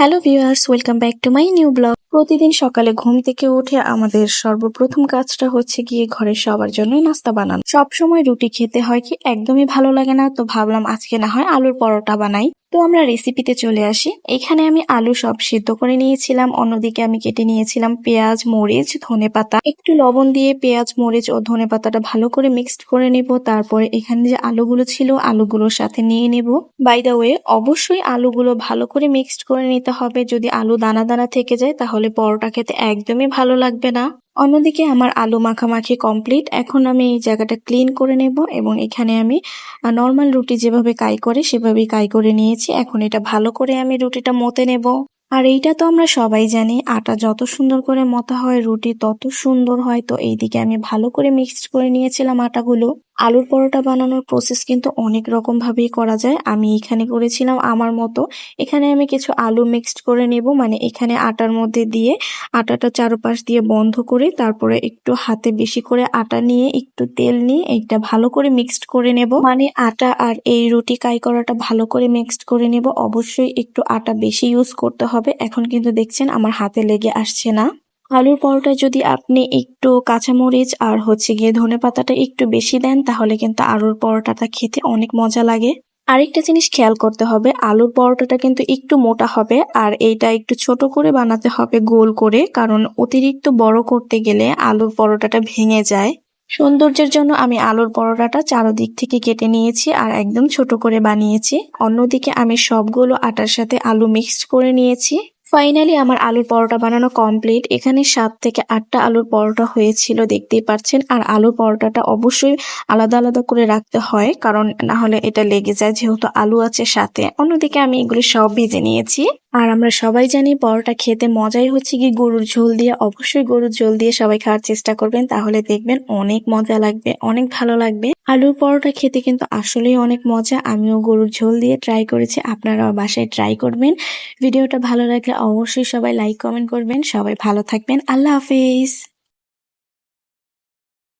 hello viewers welcome back to my new blog প্রতিদিন সকালে ঘুম থেকে উঠে আমাদের সর্বপ্রথম কাজটা হচ্ছে গিয়ে ঘরের সবার জন্যই নাস্তা বানানো। সব সময় রুটি খেতে হয় কি একদমই ভালো লাগে না, তো ভাবলাম আজকে না হয় আলুর পরোটা বানাই। তো আমরা রেসিপিতে চলে আসি। এখানে আমি আলু সব সিদ্ধ করে নিয়েছিলাম, অন্যদিকে আমি কেটে নিয়েছিলাম পেঁয়াজ, মরিচ, ধনে পাতা। একটু লবণ দিয়ে পেঁয়াজ, মরিচ ও ধনে পাতাটা ভালো করে মিক্সড করে নেব। তারপরে এখানে যে আলুগুলো ছিল, আলুগুলোর সাথে নিয়ে নেব। বাই দ্য ওয়ে অবশ্যই আলুগুলো ভালো করে মিক্সড করে নিতে হবে। যদি আলু দানা দানা থেকে যায়, তাহলে পরোটা খেতে একদমই ভালো লাগবে না। অন্যদিকে আমার আলু মাখামাখি কমপ্লিট এখন আমি এই জায়গাটা ক্লিন করে নেব এবং এখানে আমি নর্মাল রুটি যেভাবে কাই করে সেভাবেই কাই করে নিয়েছি। এখন এটা ভালো করে আমি রুটিটা মতে নেব। আর এইটা তো আমরা সবাই জানি, আটা যত সুন্দর করে মতা হয়, রুটি তত সুন্দর হয়। তো এইদিকে আমি ভালো করে মিক্সড করে নিয়েছিলাম আটাগুলো। আলুর পরোটা বানানোর প্রসেস কিন্তু অনেক রকম ভাবেই করা যায়। আমি এখানে করেছিলাম আমার মতো। এখানে আমি কিছু আলু মিক্সড করে নেব। মানে এখানে আটার মধ্যে দিয়ে আটাটা চারপাশ দিয়ে বন্ধ করে তারপরে একটু হাতে বেশি করে আটা নিয়ে একটু তেল নিয়ে এটা ভালো করে মিক্সড করে নেব। মানে আটা আর এই রুটি কাই করাটা ভালো করে মিক্সড করে নেব। অবশ্যই একটু আটা বেশি ইউজ করতে হবে। এখন কিন্তু দেখছেন আমার হাতে লেগে আসছে না। আলুর পরোটায় যদি আপনি একটু কাঁচামরিচ আর হচ্ছে গিয়ে ধনে পাতাটা একটু বেশি দেন, তাহলে কিন্তু আলুর পরোটাটা খেতে অনেক মজা লাগে। আরেকটা জিনিস খেয়াল করতে হবে, আলুর পরোটাটা কিন্তু একটু মোটা হবে আর এইটা একটু ছোট করে বানাতে হবে গোল করে, কারণ অতিরিক্ত বড় করতে গেলে আলুর পরোটাটা ভেঙে যায়। সৌন্দর্যের জন্য আমি আলুর পরোটাটা চারোদিক থেকে কেটে নিয়েছি আর একদম ছোট করে বানিয়েছি। অন্যদিকে আমি সবগুলো আটার সাথে আলু মিক্সড করে নিয়েছি। ফাইনালি আমার আলুর পরোটা বানানো কমপ্লিট এখানে সাত থেকে আটটা আলুর পরোটা হয়েছিল, দেখতেই পাচ্ছেন। আর আলুর পরোটাটা অবশ্যই আলাদা আলাদা করে রাখতে হয়, কারণ না হলে এটা লেগে যায়, যেহেতু আলু আছে সাথে। অন্যদিকে আমি এগুলি সব ভেজে নিয়েছি। আর আমরা সবাই জানি পরোটা খেতে মজাই হচ্ছে কি গরুর ঝোল দিয়ে। অবশ্যই গরুর ঝোল দিয়ে সবাই খাওয়ার চেষ্টা করবেন, তাহলে দেখবেন অনেক মজা লাগবে, অনেক ভালো লাগবে। আলুর পরোটা খেতে কিন্তু আসলেই অনেক মজা। আমিও গরুর ঝোল দিয়ে ট্রাই করেছি, আপনারাও বাসায় ট্রাই করবেন। ভিডিওটা ভালো লাগলে অবশ্যই সবাই লাইক কমেন্ট করবেন। সবাই ভালো থাকবেন। আল্লাহ হাফিজ।